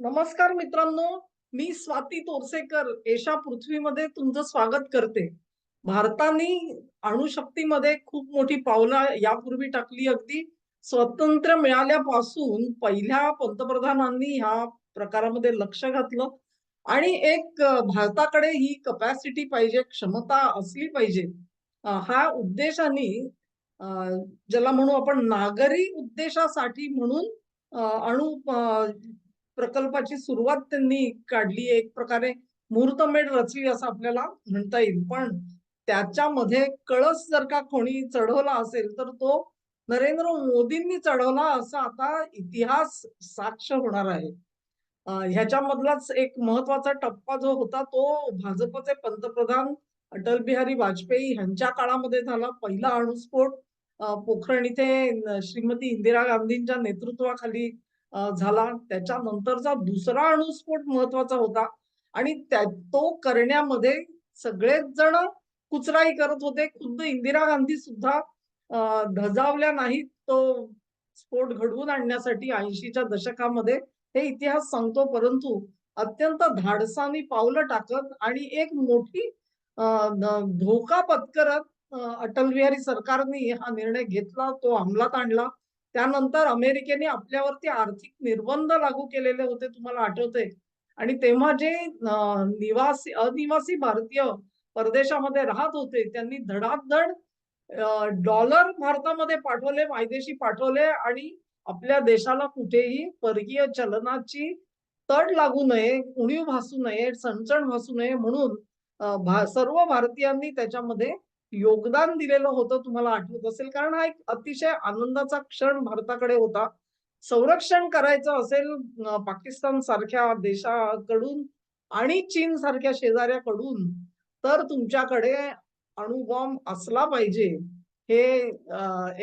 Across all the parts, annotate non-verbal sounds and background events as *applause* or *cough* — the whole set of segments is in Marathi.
नमस्कार मित्रांनो मी स्वाती तोरसेकर. एशा पृथ्वीमध्ये तुमचं स्वागत करते. भारताने अणुशक्तीमध्ये खूप मोठी पावलं यापूर्वी टाकली अगदी. स्वातंत्र्य मिळाल्यापासून पहिल्या पंतप्रधानांनी ह्या प्रकारामध्ये लक्ष घातलं. आणि एक भारताकडे ही कपॅसिटी पाहिजे क्षमता असली पाहिजे. हा उद्देशाने ज्याला म्हणू आपण नागरी उद्देशासाठी म्हणून अणु प्रकल्पाची सुरुवात त्यांनी काढली. एक प्रकारे मुहूर्तमेढ रचली असं आपल्याला म्हणता येईल. पण त्याच्यामध्ये कळस जर का कोणी चढवला असेल तर तो नरेंद्र मोदींनी चढवला असं आता इतिहास साक्ष होणार आहे. ह्याच्यामधलाच एक महत्त्वाचा टप्पा जो होता तो भाजपचे पंतप्रधान अटल बिहारी वाजपेयी यांच्या काळामध्ये झाला. पहिला अणुस्फोट पोखरण इथे श्रीमती इंदिरा गांधींच्या नेतृत्वाखाली झाला. त्याच्यानंतरचा दुसरा अणुस्फोट महत्त्वाचा होता. आणि त्या तो करण्यामध्ये सगळेच जण कुचराई करत होते. खुद्द इंदिरा गांधी सुद्धा धजावल्या नाहीत. तो स्फोट घडवून आणण्यासाठी ऐंशीच्या दशकामध्ये हे इतिहास सांगतो. परंतु अत्यंत धाडसानी पावलं टाकत आणि एक मोठी धोका पत्करत अटल बिहारी सरकारने हा निर्णय घेतला. तो अंमलात आणला. त्यानंतर अमेरिकेने आपल्यावरती आर्थिक निर्बंध लागू केलेले होते तुम्हाला आठवते आणि तेव्हा जे निवासी अनिवासी भारतीय परदेशामध्ये राहत होते त्यांनी धडाधड डॉलर भारतामध्ये पाठवले मायदेशी पाठवले आणि आपल्या देशाला कुठेही परकीय चलनाची तड लागू नये उणीव भासू नये चणचण भासू नये म्हणून भा- सर्व भारतीयांनी त्याच्यामध्ये योगदान दिलेलं होतं तुम्हाला आठवत असेल? कारण हा एक अतिशय आनंदाचा क्षण भारताकडे होता. संरक्षण करायचं असेल पाकिस्तान सारख्या देशाकडून आणि चीन सारख्या शेजाऱ्याकडून तर तुमच्याकडे अणुबॉम्ब असला पाहिजे हे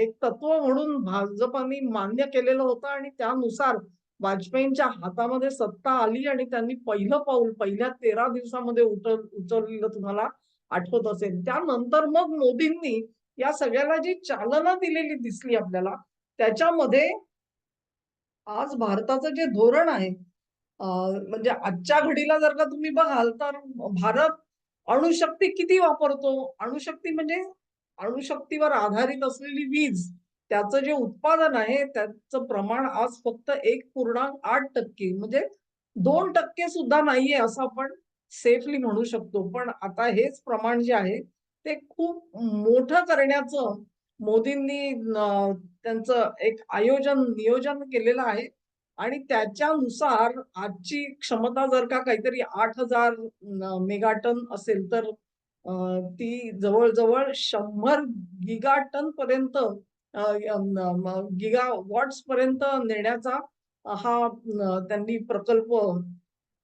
एक तत्व म्हणून भाजपाने मान्य केलेलं होतं आणि त्यानुसार वाजपेयींच्या हातामध्ये सत्ता आली आणि त्यांनी पहिलं पाऊल पहिल्या तेरा दिवसामध्ये उचल उचललेलं तुम्हाला. आठवत असेल. त्यानंतर मग मोदींनी या सगळ्याला जी चालना दिलेली दिसली आपल्याला त्याच्यामध्ये आज भारताचं जे धोरण आहे म्हणजे आजच्या घडीला जर का तुम्ही बघाल तर भारत अणुशक्ती किती वापरतो? अणुशक्ती म्हणजे अणुशक्तीवर आधारित असलेली वीज त्याचं जे उत्पादन आहे त्याचं प्रमाण आज फक्त एक पूर्णांक आठ टक्के म्हणजे दोन टक्के सुद्धा नाहीये असं आपण सेफली म्हणू शकतो. पण आता हेच प्रमाण जे आहे ते खूप मोठं करण्याचं मोदींनी त्यांचं एक आयोजन नियोजन केलेलं आहे. आणि त्याच्यानुसार आजची क्षमता जर का काहीतरी आठ हजार मेगाटन असेल तर ती जवळजवळ शंभर गिगाटन पर्यंत गिगा वॉट्स पर्यंत नेण्याचा हा त्यांनी प्रकल्प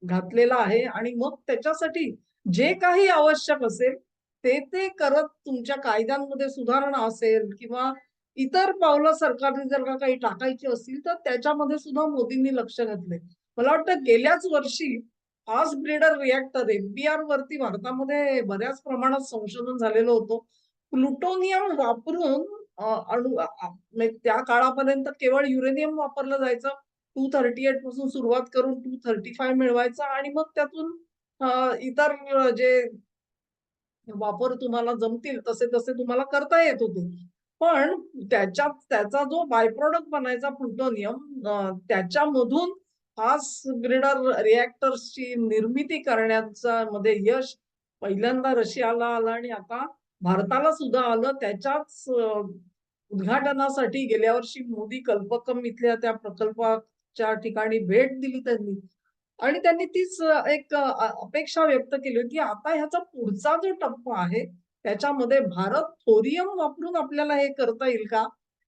घातलेला आहे आणि मग त्याच्यासाठी जे काही आवश्यक असेल ते ते करत तुमच्या कायद्यांमध्ये सुधारणा असेल किंवा इतर पावलं सरकारने जर का काही टाकायची असतील तर त्याच्यामध्ये सुद्धा मोदींनी लक्ष घातले मला वाटतं गेल्याच वर्षी फास्ट ब्रीडर रिॲक्टर एफबीआर वरती भारतामध्ये बऱ्याच प्रमाणात संशोधन झालेलं होतं. प्लुटोनियम वापरून अणु म्हणजे त्या काळापर्यंत केवळ युरेनियम वापरलं जायचं टू थर्टी एटपासून सुरुवात करून टू थर्टी फाय मिळवायचा आणि मग त्यातून इतर जे वापर तुम्हाला जमतील तसे तसे तुम्हाला करता येत होते. पण त्याच्या त्याचा जो बाय प्रॉडक्ट बनायचा प्लुटोनियम त्याच्यामधून फास्ट ग्रेडर रिॲक्टर्सची निर्मिती करण्याचा मध्ये यश पहिल्यांदा रशियाला आलं आणि आता भारताला सुद्धा आलं. त्याच्याच उद्घाटनासाठी गेल्या वर्षी मोदी कल्पकम इथल्या त्या प्रकल्पात च्या ठिकाणी भेट दिली त्यांनी. आणि त्यांनी तीच एक अपेक्षा व्यक्त केली होती आता ह्याचा पुढचा जो टप्पा आहे त्याच्यामध्ये भारत थोरियम वापरून आपल्याला हे करता येईल का?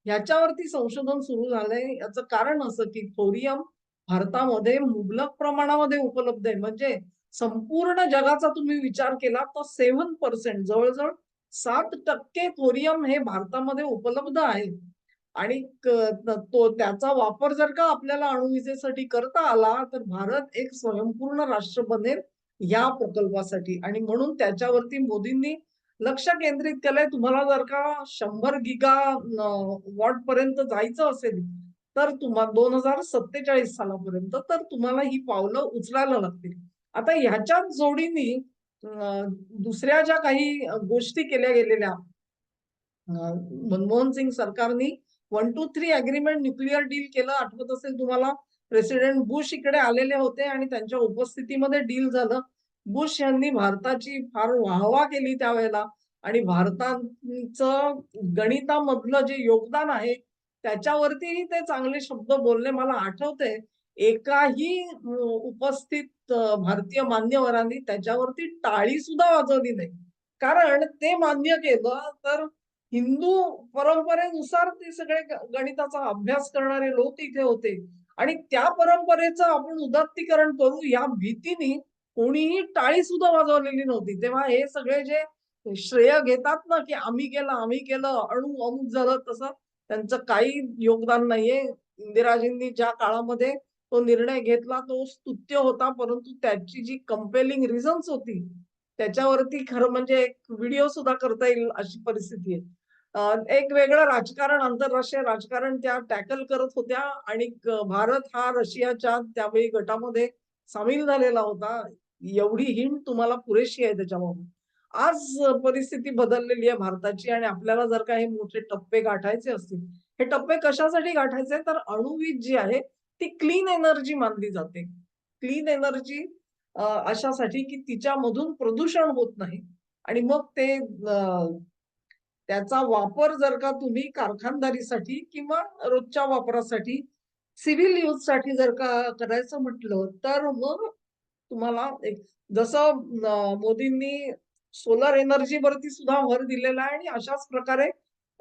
ह्याच्यावरती संशोधन सुरू झालंय. याचं कारण असं की थोरियम भारतामध्ये मुबलक प्रमाणामध्ये उपलब्ध आहे. म्हणजे संपूर्ण जगाचा तुम्ही विचार केला तर सेव्हन पर्सेंट जवळजवळ सात टक्के थोरियम हे भारतामध्ये उपलब्ध आहे. आणि तो त्याचा वापर जर का आपल्याला अणुविजेसाठी करता आला तर भारत एक स्वयंपूर्ण राष्ट्र बनेल या प्रकल्पासाठी. आणि म्हणून त्याच्यावरती मोदींनी लक्ष केंद्रित केलंय. तुम्हाला जर का शंभर गिगा वॉट पर्यंत जायचं असेल तर तुम्हाला दोन हजार सत्तेचाळीस सालापर्यंत तर तुम्हाला ही पावलं उचलायला लागतील. आता ह्याच्याच जोडीने दुसऱ्या ज्या काही गोष्टी केल्या गेलेल्या मनमोहन सिंग सरकारनी one two three agreement nuclear deal केलं आठवत असेल तुम्हाला? प्रेसिडेंट बुश इकडे आलेले होते आणि त्यांच्या उपस्थितीमध्ये डील झालं. बुश यांनी भारताची फार वाहवा केली त्यावेळेला. आणि भारताचं गणितामधलं जे योगदान आहे त्याच्यावरतीही ते चांगले शब्द बोलले. मला आठवते एकाही उपस्थित भारतीय मान्यवरांनी त्याच्यावरती टाळी सुद्धा वाजवली नाही. कारण ते मान्य केलं तर हिंदू परंपरेनुसार ते सगळे गणिताचा अभ्यास करणारे लोक इथे होते. आणि त्या परंपरेचं आपण उदात्तीकरण करू या भीतीने कोणीही टाळी सुद्धा वाजवलेली नव्हती. तेव्हा हे सगळे जे श्रेय घेतात ना की आम्ही केलं आम्ही केलं अणु अमुक झालं तसं त्यांचं काही योगदान नाहीये. इंदिराजींनी ज्या काळामध्ये तो निर्णय घेतला तो स्तुत्य होता परंतु त्याची जी कंपेलिंग रिझन्स होती त्याच्यावरती खरं म्हणजे एक व्हिडिओ सुद्धा करता येईल अशी परिस्थिती आहे. एक वेगळं राजकारण आंतरराष्ट्रीय राजकारण त्या टॅकल करत होत्या आणि भारत हा रशियाच्या त्यावेळी गटामध्ये सामील झालेला होता. एवढी हिंट तुम्हाला पुरेशी आहे त्याच्याबाबत आज परिस्थिती बदललेली आहे भारताची आणि आपल्याला जर का हे मोठे टप्पे गाठायचे असतील हे टप्पे कशासाठी गाठायचे तर अणुवीज जी आहे ती क्लीन एनर्जी मानली जाते. क्लीन एनर्जी अशासाठी की तिच्यामधून प्रदूषण होत नाही आणि मग ते त्याचा वापर जर का तुम्ही कारखानदारीसाठी किंवा रोजच्या वापरासाठी सिव्हिल यूजसाठी जर का करायचं म्हटलं तर मग तुम्हाला एक जसं मोदींनी सोलर एनर्जी वरती सुद्धा भर दिलेला आहे आणि अशाच प्रकारे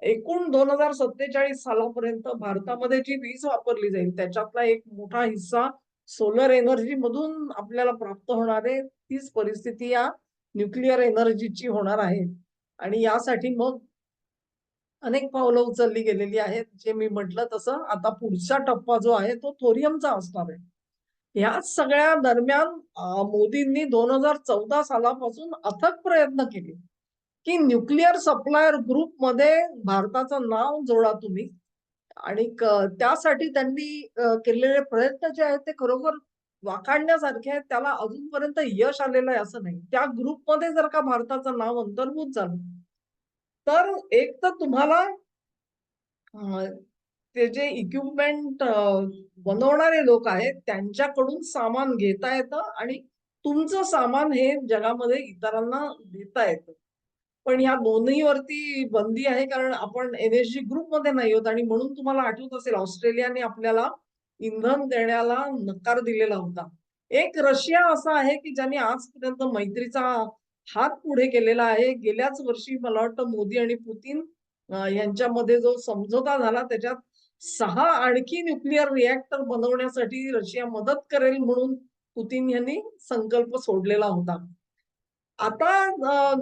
एकूण दोन हजार सत्तेचाळीस सालापर्यंत भारतामध्ये जी वीज वापरली जाईल त्याच्यातला एक मोठा हिस्सा सोलर एनर्जी मधून आपल्याला प्राप्त होणार आहे तीच परिस्थिती या न्यूक्लिअर एनर्जीची होणार आहे. आणि यासाठी मग अनेक पावलं उचलली गेलेली आहेत. जे मी म्हटलं तसं आता पुढचा टप्पा जो आहे तो थोरियमचा असणार आहे. ह्या सगळ्या दरम्यान मोदींनी दोन हजार चौदा सालापासून अथक प्रयत्न केले की न्यूक्लिअर सप्लायर ग्रुपमध्ये भारताचं नाव जोडा तुम्ही. आणि त्यासाठी त्यांनी केलेले प्रयत्न जे आहेत ते खरोखर वाखाणण्यासारखे आहेत. त्याला अजूनपर्यंत यश आलेलं आहे असं नाही. त्या ग्रुपमध्ये जर का भारताचं नाव अंतर्भूत झालं तर एक तर तुम्हाला ते जे इक्विपमेंट बनवणारे लोक आहेत त्यांच्याकडून सामान घेता येतं आणि तुमचं सामान हे जगामध्ये इतरांना देता येतं. पण या दोन्ही वरती बंदी आहे कारण आपण एनएसजी ग्रुपमध्ये नाही होत आणि म्हणून तुम्हाला आठवत असेल ऑस्ट्रेलियाने आपल्याला इंधन देण्याला नकार दिलेला होता. एक रशिया असा आहे की ज्यांनी आजपर्यंत मैत्रीचा हात पुढे केलेला आहे. गेल्याच वर्षी मला वाटतं मोदी आणि पुतीन यांच्यामध्ये जो समझोता झाला त्याच्यात सहा आणखी न्यूक्लिअर रिॲक्टर बनवण्यासाठी रशिया मदत करेल म्हणून पुतीन यांनी संकल्प सोडलेला होता. आता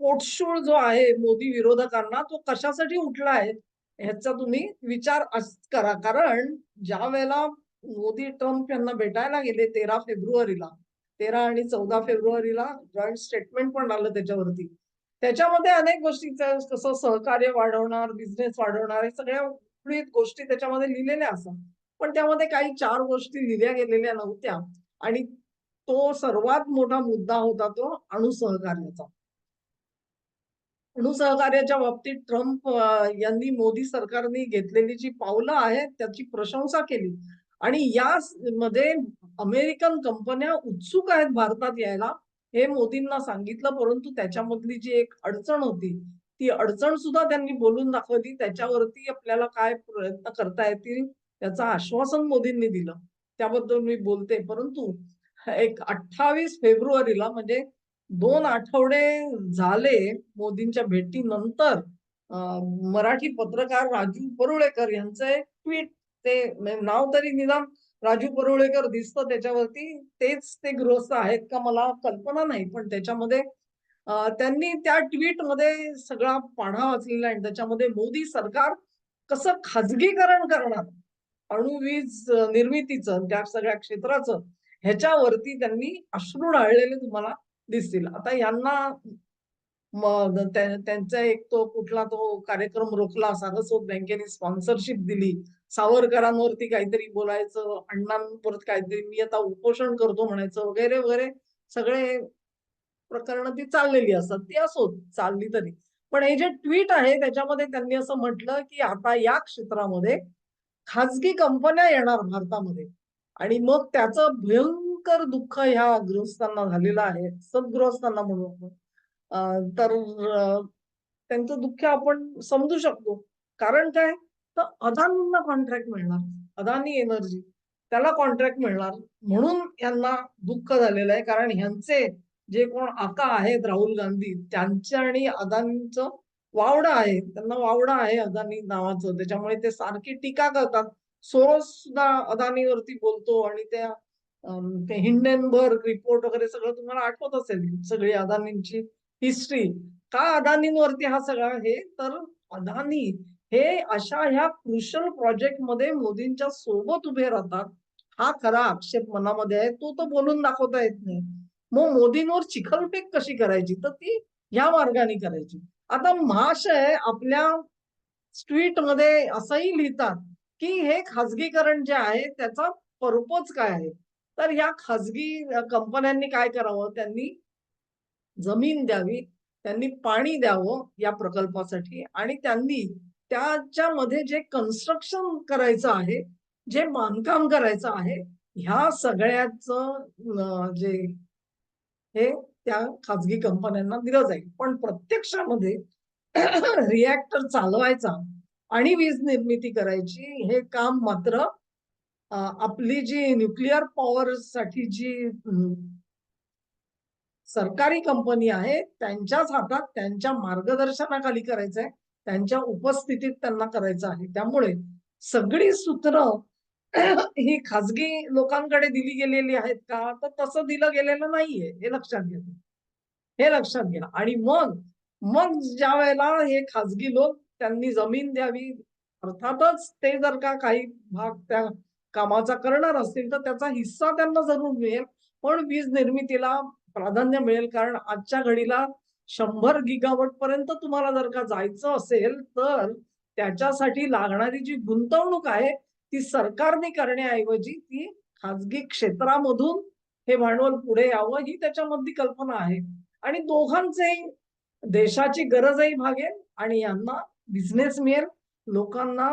पोटशूळ जो आहे मोदी विरोधकांना तो कशासाठी उठला आहे ह्याचा तुम्ही विचार करा. कारण ज्या वेळेला मोदी ट्रम्प यांना भेटायला गेले तेरा फेब्रुवारीला तेरा आणि चौदा फेब्रुवारीला जॉईंट स्टेटमेंट पण आलं त्याच्यावरती. त्याच्यामध्ये अनेक गोष्टीचं कसं सहकार्य वाढवणार बिझनेस वाढवणार हे सगळ्या गोष्टी त्याच्यामध्ये लिहिलेल्या असतात. पण त्यामध्ये काही चार गोष्टी लिहिल्या गेलेल्या नव्हत्या. आणि तो सर्वात मोठा मुद्दा होता तो अणु सहकार्याचा अणु सहकार्याच्या बाबतीत ट्रम्प यांनी मोदी सरकारने घेतलेली जी पावलं आहेत त्याची प्रशंसा केली. आणि या मध्ये अमेरिकन कंपन्या उत्सुक आहेत भारतात यायला. हे मोदींना सांगितलं परंतु त्याच्यामधली जी एक अडचण होती ती अडचण सुद्धा त्यांनी बोलून दाखवली. त्याच्यावरती आपल्याला काय प्रयत्न करता येतील त्याचं आश्वासन मोदींनी दिलं. त्याबद्दल मी बोलते. परंतु एक अठ्ठावीस फेब्रुवारीला म्हणजे दोन आठवडे झाले मोदींच्या भेटीनंतर मराठी पत्रकार राजू परुळेकर यांचं एक ट्विट ते नाव तरी निदान राजू परुळेकर दिसतं त्याच्यावरती. तेच ते गृहस्थ आहेत का मला कल्पना नाही पण त्याच्यामध्ये त्यांनी त्या ट्विटमध्ये सगळा पाढा वाचलेला आहे. आणि त्याच्यामध्ये मोदी सरकार कसं खाजगीकरण करणार? अणुवीज निर्मितीचं त्या सगळ्या क्षेत्राचं ह्याच्यावरती त्यांनी अश्रू ढाळलेले तुम्हाला दिसतील. आता यांना मग त्यांचा एक तो कुठला तो कार्यक्रम रोखला सारस्वत बँकेने स्पॉन्सरशिप दिली. सावरकरांवरती काहीतरी बोलायचं अण्णांवरती काहीतरी मी आता उपोषण करतो म्हणायचं वगैरे वगैरे सगळे प्रकरण ती चाललेली असतात. ती असो चालली तरी. पण हे जे ट्विट आहे त्याच्यामध्ये त्यांनी असं म्हटलं की आता या क्षेत्रामध्ये खाजगी कंपन्या येणार भारतामध्ये. आणि मग त्याचं भयंकर दुःख ह्या गृहस्थांना झालेलं आहे सद्गृहस्थांना म्हणू आपण. तर त्यांचं दुःख आपण समजू शकतो. कारण काय? तर अदानींना कॉन्ट्रॅक्ट मिळणार अदानी एनर्जी त्याला कॉन्ट्रॅक्ट मिळणार. म्हणून यांना दुःख झालेलं आहे. कारण ह्यांचे जे कोण आका आहेत राहुल गांधी त्यांच्या आणि अदानींचं वावडं आहे. त्यांना वावडा आहे अदानी नावाचं. त्याच्यामुळे ते सारखी टीका करतात. सोरोस सुद्धा अदानीवरती बोलतो आणि त्या ते हिंडेनबर्ग रिपोर्ट वगैरे सगळं तुम्हाला आठवत असेल. सगळी अदानींची हिस्ट्री का अदानींवरती हा सगळा हे? तर अदानी हे अशा ह्या क्रुशल प्रोजेक्टमध्ये मोदींच्या सोबत उभे राहतात. हा खरा आक्षेप मनामध्ये आहे. तो तर बोलून दाखवता येत नाही. मग मोदींवर चिखलफेक कशी करायची? तर ती ह्या मार्गाने करायची. आता महाशय आपल्या ट्विटमध्ये असंही लिहितात की हे खाजगीकरण जे आहे त्याचा पर्पज काय आहे? तर या खाजगी कंपन्यांनी काय करावं? त्यांनी जमीन द्यावी त्यांनी पाणी द्यावं या प्रकल्पासाठी आणि त्यांनी त्याच्यामध्ये जे कन्स्ट्रक्शन करायचं आहे जे बांधकाम करायचं आहे ह्या सगळ्याच जे हे त्या खाजगी कंपन्यांना दिलं जाईल. पण प्रत्यक्षामध्ये *clears throat* रिॲक्टर चालवायचा आणि वीज निर्मिती करायची हे काम मात्र आपली जी न्यूक्लिअर पॉवर साठी जी सरकारी कंपनी आहे त्यांच्याच हातात त्यांच्या मार्गदर्शनाखाली करायचंय. त्यांच्या उपस्थितीत त्यांना करायचं आहे. त्यामुळे सगळी सूत्र *clears throat* ही खाजगी लोकांकडे दिली गेलेली आहेत का? तर तसं दिलं गेलेलं नाहीये. हे लक्षात घ्या. हे लक्षात घ्या. आणि मग मग ज्या वेळेला हे खाजगी लोक त्यांनी जमीन द्यावी अर्थातच ते जर का काही भाग त्या कामाचा करणार असतील तर त्याचा हिस्सा त्यांना जरूर मिळेल. पण वीज निर्मितीला प्राधान्य मिळेल कारण आजच्या घडीला शंभर गिगावट पर्यंत तुम्हाला जर का जायचं असेल तर त्याच्यासाठी लागणारी जी गुंतवणूक आहे ती सरकारने करण्याऐवजी ती खाजगी क्षेत्रामधून हे भांडवल पुढे यावं ही त्याच्यामधली कल्पना आहे. आणि दोघांचेही देशाची गरजही भागेल आणि यांना बिझनेस मिळेल. लोकांना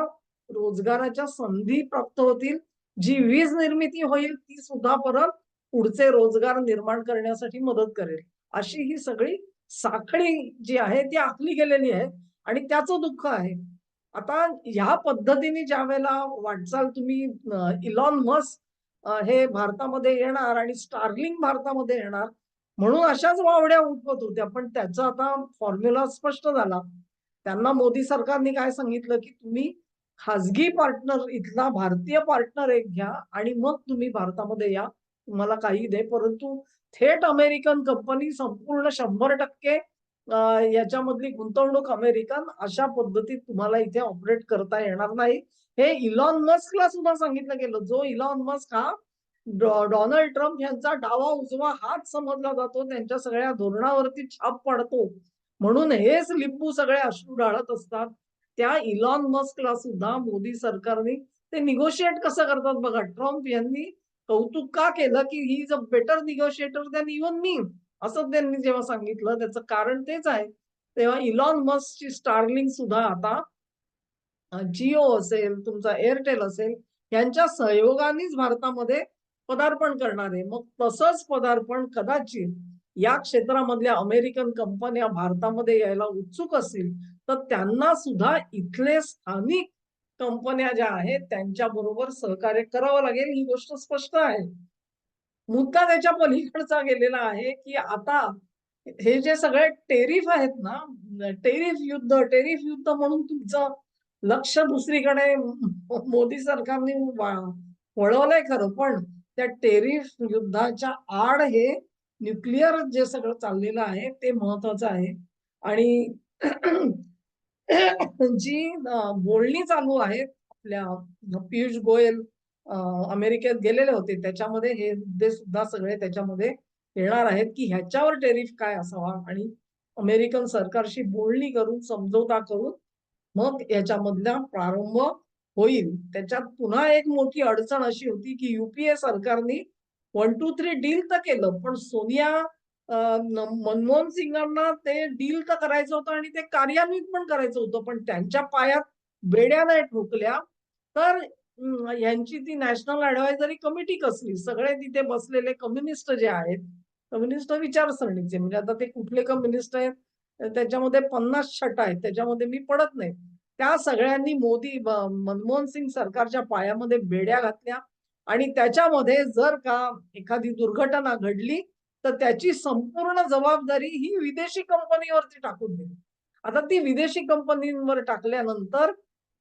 रोजगाराच्या संधी प्राप्त होतील. जी वीज निर्मिती होईल ती सुद्धा परत पुढचे रोजगार निर्माण करण्यासाठी मदत करेल. अशी ही सगळी साखळी जी आहे ती आखली गेलेली आहे आणि त्याचं दुःख आहे. आता ह्या पद्धतीने ज्या वेळेला वाटचाल तुम्ही इलॉन मस्क हे भारतामध्ये येणार आणि स्टार्लिंग भारतामध्ये येणार म्हणून अशाच वावड्या उठवत होत्या. पण त्याचा आता फॉर्म्युला स्पष्ट झाला. त्यांना मोदी सरकारने काय सांगितलं की तुम्ही खाजगी पार्टनर इथला भारतीय पार्टनर एक घ्या आणि मग तुम्ही भारतामध्ये या. तुम्हाला काही दे. परंतु थेट अमेरिकन कंपनी संपूर्ण शंभर टक्के याच्यामधली गुंतवणूक अमेरिकन अशा पद्धतीत तुम्हाला इथे ऑपरेट करता येणार नाही. हे इलॉन मस्कला सुद्धा सांगितलं गेलं. जो इलॉन मस्क हा डॉ- डोनाल्ड ट्रम्प यांचा डावा उजवा हात समजला जातो. त्यांच्या सगळ्या धोरणावरती छाप पडतो. म्हणून हेच लिंबू सगळे अश्रू ढाळत असतात. त्या इलॉन मस्कला सुद्धा मोदी सरकारने ते निगोशिएट कसं करतात बघा. ट्रम्प यांनी कौतुक का केलं की he is a better negotiator than even me असं त्यांनी जेव्हा सांगितलं त्याचं कारण तेच आहे. तेव्हा इलॉन मस्कची स्टार्लिंग सुद्धा आता जिओ असेल तुमचा एअरटेल असेल यांच्या सहयोगानेच भारतामध्ये पदार्पण करणार आहे. मग तसंच पदार्पण कदाचित या क्षेत्रामधल्या अमेरिकन कंपन्या भारतामध्ये यायला उत्सुक असतील तर त्यांना सुद्धा इथले स्थानिक कंपन्या ज्या आहेत त्यांच्या बरोबर सहकार्य करावं लागेल ही गोष्ट स्पष्ट आहे. मुद्दा त्याच्या पलीकडचा गेलेला आहे की आता हे जे सगळे टेरिफ आहेत ना टेरिफ युद्ध टेरिफ युद्ध म्हणून तुमचं लक्ष दुसरीकडे मोदी सरकारने वळवलंय खरं पण त्या टेरिफ युद्धाच्या आड हे न्यूक्लिअर जे सगळं चाललेलं आहे ते महत्वाचं आहे. आणि जी बोलणी चालू आहेत आपल्या पियुष गोयल अमेरिकेत गेलेले होते. त्याच्यामध्ये हे मुद्दे सुद्धा सगळे त्याच्यामध्ये येणार आहेत की ह्याच्यावर टेरिफ काय असावा आणि अमेरिकन सरकारशी बोलणी करून समझोता करून मग याच्यामधला प्रारंभ होईल. त्याच्यात पुन्हा एक मोठी अडचण अशी होती की युपीए सरकारने वन टू थ्री डील तर केलं पण सोनिया मनमोहन सिंगांना ते डील तर करायचं होतं आणि ते कार्यान्वित पण करायचं होतं पण त्यांच्या पायात बेड्या नाही ठोकल्या. तर यांची ती नॅशनल ऍडवायझरी कमिटी कसली? सगळे तिथे बसलेले कम्युनिस्ट जे आहेत कम्युनिस्ट विचारसरणीचे. म्हणजे आता ते कुठले कम्युनिस्ट आहेत? त्याच्यामध्ये पन्नास छटा आहेत. त्याच्यामध्ये मी पडत नाही. त्या सगळ्यांनी मोदी मनमोहन सिंग सरकारच्या पायामध्ये बेड्या घातल्या. आणि त्याच्यामध्ये जर का एखादी दुर्घटना घडली तर त्याची संपूर्ण जबाबदारी ही विदेशी कंपनीवरती टाकून दिली. आता ती विदेशी कंपनींवर टाकल्यानंतर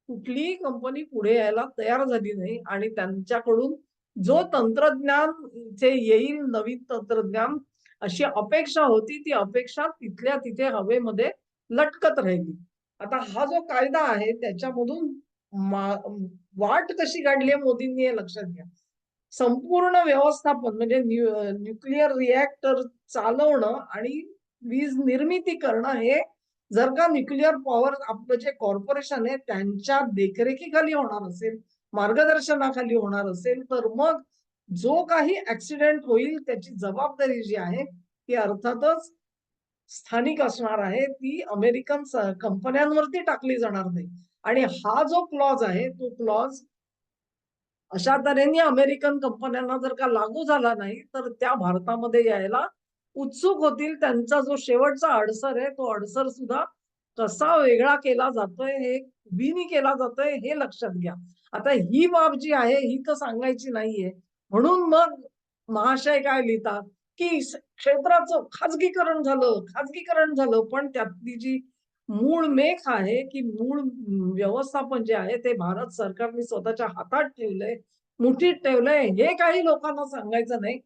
कुठलीही कंपनी पुढे यायला तयार झाली नाही आणि त्यांच्याकडून जो तंत्रज्ञान जे येईल नवीन तंत्रज्ञान अशी अपेक्षा होती ती अपेक्षा तिथल्या तिथे हवेमध्ये लटकत राहिली. आता हा जो कायदा आहे त्याच्यामधून वाट कशी काढली मोदींनी हे लक्षात घ्या. संपूर्ण व्यवस्थापन म्हणजे न्यूक्लिअर रिॲक्टर चालवणं आणि वीज निर्मिती करणं हे जर का न्यूक्लिअर पॉवर आपलं जे कॉर्पोरेशन आहे त्यांच्या देखरेखीखाली होणार असेल मार्गदर्शनाखाली होणार असेल तर मग जो काही ऍक्सिडेंट होईल त्याची जबाबदारी जी आहे ती अर्थातच स्थानिक असणार आहे ती अमेरिकन कंपन्यांवरती टाकली जाणार नाही. आणि हा जो क्लॉज आहे तो क्लॉज अशा तऱ्हेने अमेरिकन कंपन्यांना जर का लागू झाला नाही तर त्या भारतामध्ये यायला उत्सुक होतील. त्यांचा जो शेवटचा अडसर आहे तो अडसर सुद्धा कसा वेगळा केला जातोय हे बिनी केला जातोय हे लक्षात घ्या. आता ही बाब जी आहे ही तर सांगायची नाहीये. म्हणून मग महाशय काय लिहितात की क्षेत्राचं खाजगीकरण झालं खाजगीकरण झालं पण त्यातली जी मूळ मेख आहे की मूळ व्यवस्थापन जे आहे ते भारत सरकारने स्वतःच्या हातात ठेवलंय मुठीत ठेवलंय. हे काही लोकांना सांगायचं नाही.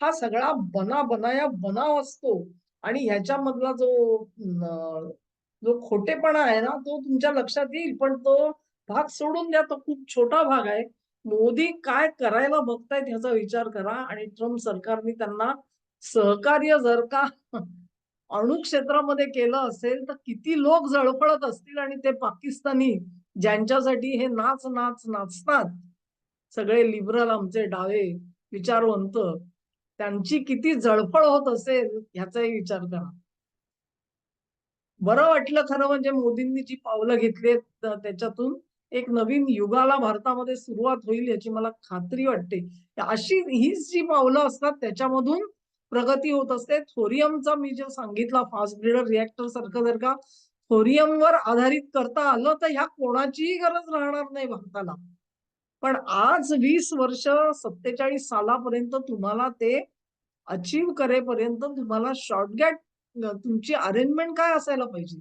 हा सगळा बना बनाया बनाव असतो. आणि ह्याच्यामधला जो जो खोटेपणा आहे ना तो तुमच्या लक्षात येईल. पण तो भाग सोडून द्या. तो खूप छोटा भाग आहे. मोदी काय करायला बघतायत ह्याचा विचार करा. आणि ट्रम्प सरकारने त्यांना सहकार्य जर का अणुक्षेत्रामध्ये केलं असेल तर किती लोक झळफळत असतील आणि ते पाकिस्तानी ज्यांच्यासाठी हे नाच नाच नाचतात. सगळे लिबरल आमचे डावे विचारवंत त्यांची किती जळफळ होत असेल ह्याचाही विचार करा. बरं वाटलं खरं म्हणजे मोदींनी जी पावलं घेतली त्याच्यातून एक नवीन युगाला भारतामध्ये सुरुवात होईल याची मला खात्री वाटते. अशी हीच जी पावलं असतात त्याच्यामधून प्रगती होत असते. थोरियमचा मी जे सांगितला फास्ट ब्रिडर रिॲक्टर सारखं जर का थोरियमवर आधारित करता आलं तर ह्या कोणाचीही गरज राहणार नाही भारताला. पण आज वीस वर्ष सत्तेचाळीस सालापर्यंत तुम्हाला ते अचीव करेपर्यंत तुम्हाला शॉर्टगॅट तुमची अरेंजमेंट काय असायला पाहिजे?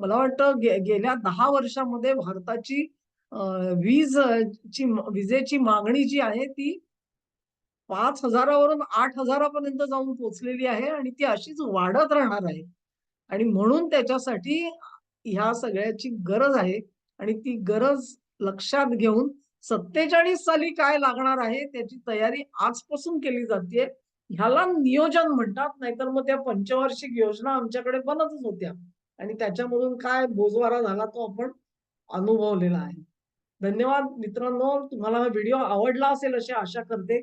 मला वाटतं गे, गेल्या दहा वर्षामध्ये भारताची वीज ची विजेची मागणी जी आहे ती पाच हजारावरून आठ हजारापर्यंत जाऊन पोचलेली आहे आणि ती अशीच वाढत राहणार आहे. आणि म्हणून त्याच्यासाठी ह्या सगळ्याची गरज आहे आणि ती गरज लक्षात घेऊन सत्तेचाळीस साली काय लागणार आहे त्याची तयारी आजपासून केली जाते. ह्याला नियोजन म्हणतात नाहीतर मग त्या पंचवार्षिक योजना आमच्याकडे बनतच होत्या. आणि त्याच्यामधून काय बोजवारा झाला तो आपण अनुभवलेला आहे. धन्यवाद मित्रांनो तुम्हाला हा व्हिडिओ आवडला असेल अशी आशा करते.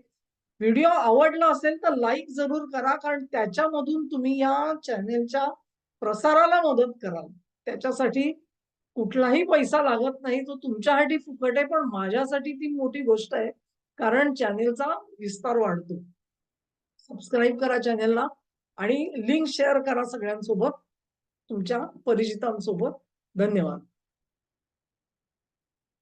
व्हिडिओ आवडला असेल तर लाईक जरूर करा कारण त्याच्यामधून तुम्ही या चॅनेलच्या प्रसाराला मदत कराल. त्याच्यासाठी कुठलाही पैसा लागत नाही तो तुमच्यासाठी फुकट आहे पण माझ्यासाठी ती मोठी गोष्ट आहे कारण चॅनेलचा विस्तार वाढतो. सबस्क्राईब करा चॅनेलला आणि लिंक शेअर करा सगळ्यांसोबत तुमच्या परिचितांसोबत. धन्यवाद.